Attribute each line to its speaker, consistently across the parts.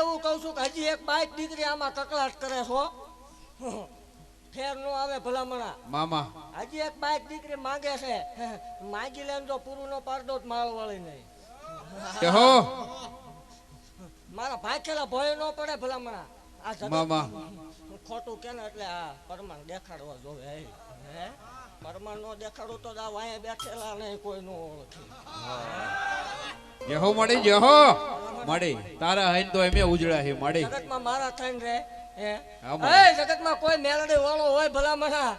Speaker 1: એવું કહું છું કે હજી એક બાઈક દીકરી આમાં કકળાટ કરે છો ફેર નો આવે ભલામણા.
Speaker 2: મામા.
Speaker 1: હજી એક બાઈક દીકરી માંગે છે. માંગી લે તો પૂરું નો પાડતો જ માળ વાળી નહીં.
Speaker 2: કહો?
Speaker 1: મારા ભાખેલા ભય નો પડે ભલામણા. આ
Speaker 2: મામા.
Speaker 1: ખોટું કે એટલે આ પરમાણ દેખાડવા જોવે. હે? પરમાણ નો દેખાડું તો આ વાય બેઠેલા નહીં કોઈ નો ઓળખી.
Speaker 2: જે હો મળી જે હો. મળી તારા હૈન તો એમે ઉજળા છે મળી
Speaker 1: જગતમાં મારા થઈને રે હે?
Speaker 2: હા, મારા.
Speaker 1: એ જગતમાં કોઈ મેલડી વાળો હોય ભલામણા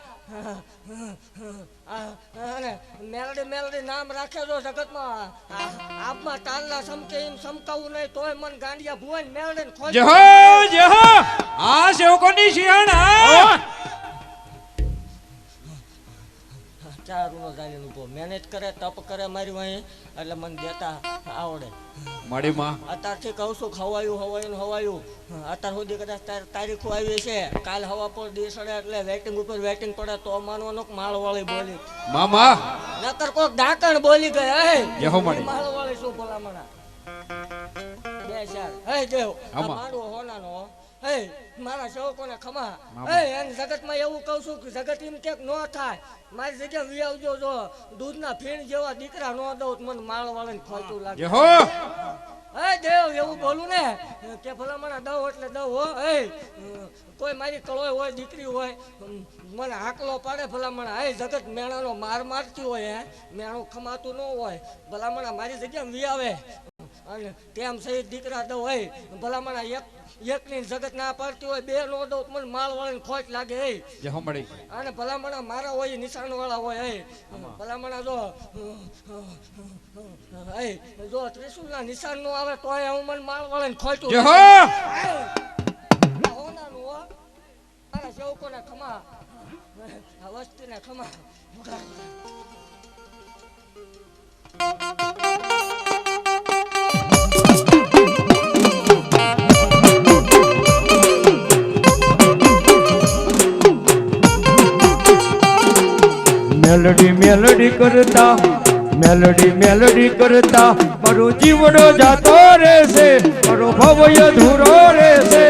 Speaker 1: આ, મેલડી મેલડી નામ રાખે જો જગતમાં. આપમાં તાલના સમકે એમ સમકાવું નહીં તોય મન ગાંડિયા ભુવન મેલડી ને ખોજ
Speaker 2: જહો જહો. હો આ સેવકોની શિયાણા
Speaker 1: ચારુનો જાણીને ઊભો. મહેનત કરે તપ કરે મારી વાંહે એટલે મને દેતા આવડે.
Speaker 2: મળી માં?
Speaker 1: અત્યારથી કહું છું ખવાયું હવાયું હવાયું અત્યાર સુધી કદાચ તારીખો આવી છે કાલ હવા પર દિવસ અડે એટલે વેટિંગ ઉપર વેટિંગ પડે તો માનવાનું કે માળવાળી બોલી.
Speaker 2: મામા?
Speaker 1: નકર કોક ડાકણ બોલી ગયા હે?
Speaker 2: જે હો મળી
Speaker 1: માળવાળી શું ભલામણા? બે ચાર. હે દેવ આ. મારું હોનાનો હો. મારા શોકોને ખમા.
Speaker 2: મામા.
Speaker 1: જગતમાં એવું કહું છું કે જગત એમ ક્યાંક ન થાય. મારી જગ્યા વી આવજો જો દૂધના ફીણ જેવા દીકરા ન દઉં મને માળ માળવાળાને ખોટું લાગે.
Speaker 2: હો
Speaker 1: એ દેવ એવું બોલું ને? કે ભલામણા દઉં એટલે દઉં હો. એ કોઈ મારી કળોય હોય દીકરી હોય મને હાકલો પાડે ભલામણા. એ જગત મેણાનો માર મારતી હોય હે. મેણું ખમાતું ન હોય. ભલામણા મારી જગ્યા વી આવે. અને તેમ સહિત દીકરા દઉં હોય. ભલામણા એક એકની જગત ના પાડતી હોય બે નો દઉં મને માળ વાળાને ખોટ લાગે હે
Speaker 2: સાંભળી
Speaker 1: અને ભલામણા મારા હોય નિશાન વાળા હોય એ. ભલામણા જો એ જો ત્રિશુલ ના નિશાન નો આવે તોય હું મને માળ વાળાને ખોટું મારા સેવકોને ખમા. આ વસ્તીને ખમા.
Speaker 3: મેલડી મેલડી કરતા, મેલડી મેલડી કરતા, મારો જીવડો જાતો રહેશે, મારો ભવય ધૂરો રહેશે.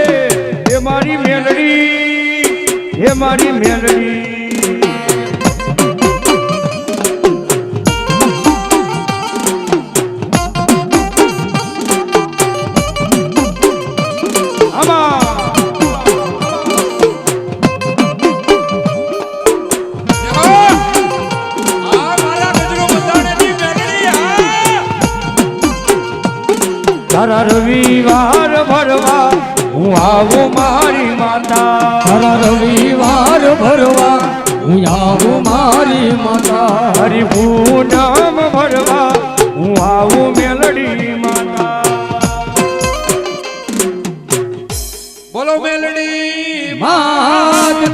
Speaker 3: હે મારી મેલડી, હે મારી મેલડી. તારા રવિવાર ભરવા હું આવું મારી માતા. તારા રવિવાર ભરવા હું આવું મારી માતા. હરી નામ ભરવા હું આવું મેલડી માતા.
Speaker 2: બોલો મેલડી.
Speaker 3: માત